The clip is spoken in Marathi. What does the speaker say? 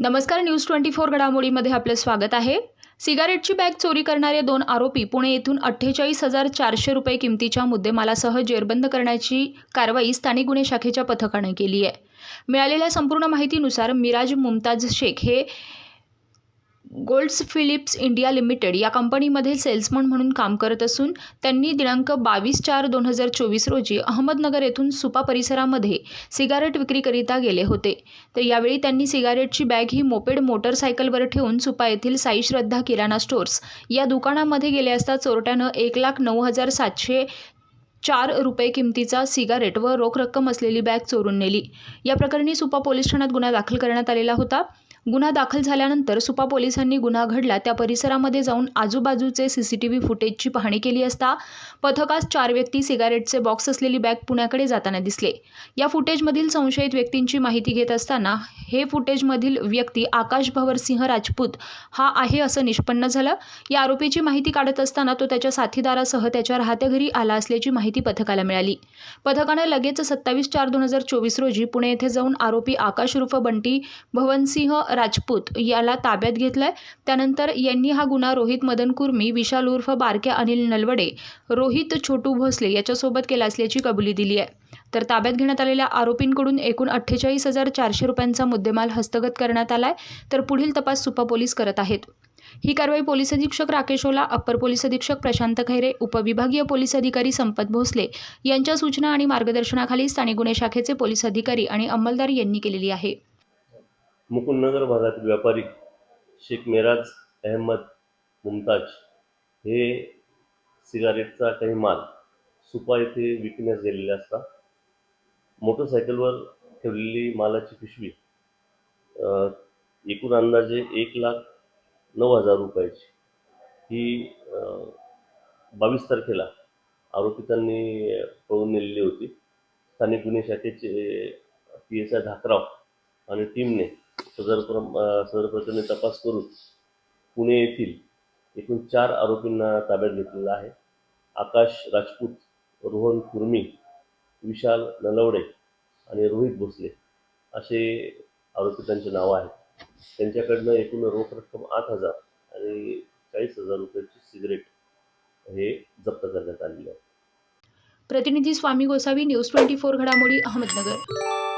नमस्कार न्यूज ट्वेंटी फोर घडामोडीमध्ये आपलं स्वागत आहे. सिगारेटची बॅग चोरी करणारे दोन आरोपी पुणे येथून अठ्ठेचाळीस हजार चारशे रुपये किमतीच्या मुद्देमालासह जेरबंद करण्याची कारवाई स्थानिक गुन्हे शाखेच्या पथकाने केली आहे. मिळालेल्या संपूर्ण माहितीनुसार मिराज मुमताज शेख हे गोल्ड्स फिलिप्स इंडिया लिमिटेड या कंपनीमध्ये सेल्समन म्हणून काम करत असून त्यांनी दिनांक बावीस चार दोन हजार चोवीस रोजी अहमदनगर येथून सुपा परिसरामध्ये सिगारेट विक्रीकरिता गेले होते. तर यावेळी त्यांनी सिगारेटची बॅग ही मोपेड मोटरसायकलवर ठेवून सुपा येथील साई श्रद्धा किराणा स्टोअर्स या दुकानामध्ये गेले असता चोरट्यानं एक लाख नऊ हजार सातशे चार रुपये किमतीचा सिगारेट व रोख रक्कम असलेली बॅग चोरून नेली. या प्रकरणी सुपा पोलीस ठाण्यात गुन्हा दाखल करण्यात आलेला होता. गुन्हा दाखल झाल्यानंतर सुपा पोलिसांनी गुन्हा घडला. त्या परिसरामध्ये जाऊन आजूबाजूचे सी सी टी व्ही फुटेजची पाहणी केली असता पथकास चार व्यक्ती सिगारेटचे बॉक्स असलेली बॅग पुण्याकडे जाताना दिसले. या फुटेजमधील संशयित व्यक्तींची माहिती घेत असताना हे फुटेजमधील व्यक्ती आकाश भवरसिंह राजपूत हा आहे असं निष्पन्न झालं. या आरोपीची माहिती काढत असताना तो त्याच्या साथीदारासह त्याच्या राहत्या घरी आला असल्याची माहिती पथकाला मिळाली. पथकानं लगेच सत्तावीस चार दोन हजार चोवीस रोजी पुणे येथे जाऊन आरोपी आकाश रुफ बंटी भवनसिंह राजपूत याला ताब्यात घेतलंय. त्यानंतर यांनी हा गुन्हा रोहित मदन कुर्मी विशाल उर्फ बारक्या अनिल नलवडे रोहित छोटू भोसले याच्यासोबत केला असल्याची कबुली दिली आहे. तर ताब्यात घेण्यात आलेल्या आरोपींकडून एकूण अठ्ठेचाळीस हजार चारशे रुपयांचा मुद्देमाल हस्तगत करण्यात आलाय. तर पुढील तपास सुपा पोलीस करत आहेत. ही कारवाई पोलीस अधीक्षक राकेश ओला अप्पर पोलीस अधीक्षक प्रशांत खैरे उपविभागीय पोलीस अधिकारी संपत भोसले यांच्या सूचना आणि मार्गदर्शनाखाली स्थानिक गुन्हे शाखेचे पोलीस अधिकारी आणि अंमलदार यांनी केलेली आहे. मुकुंदनगर भागातील व्यापारी शेख मेराज अहमद मुमताज हे सिगारेटचा काही माल सुपा येथे विकण्यास गेलेले असता मोटरसायकलवर ठेवलेली मालाची पिशवी एकूण अंदाजे एक लाख नऊ हजार रुपयाची. ही बावीस तारखेला आरोपितांनी पळून नेलेली होती. स्थानिक गुन्हे शाखेचे पी एस आय धाकराव आणि टीमने सदर सदर प्रकरणी तपास करून पुणे येथील एकूण चार आरोपींना ताब्यात घेतलेला आहे. आकाश राजपूत रोहन कुर्मी विशाल नलवडे आणि रोहित भोसले असे आरोपी त्यांचे नावं आहेत. त्यांच्याकडनं एकूण रोख रक्कम आठ हजार आणि चाळीस हजार रुपयाची सिगरेट हे जप्त करण्यात आलेले आहे प्रतिनिधी Swami Gosavi news twenty four घडामोडी अहमदनगर.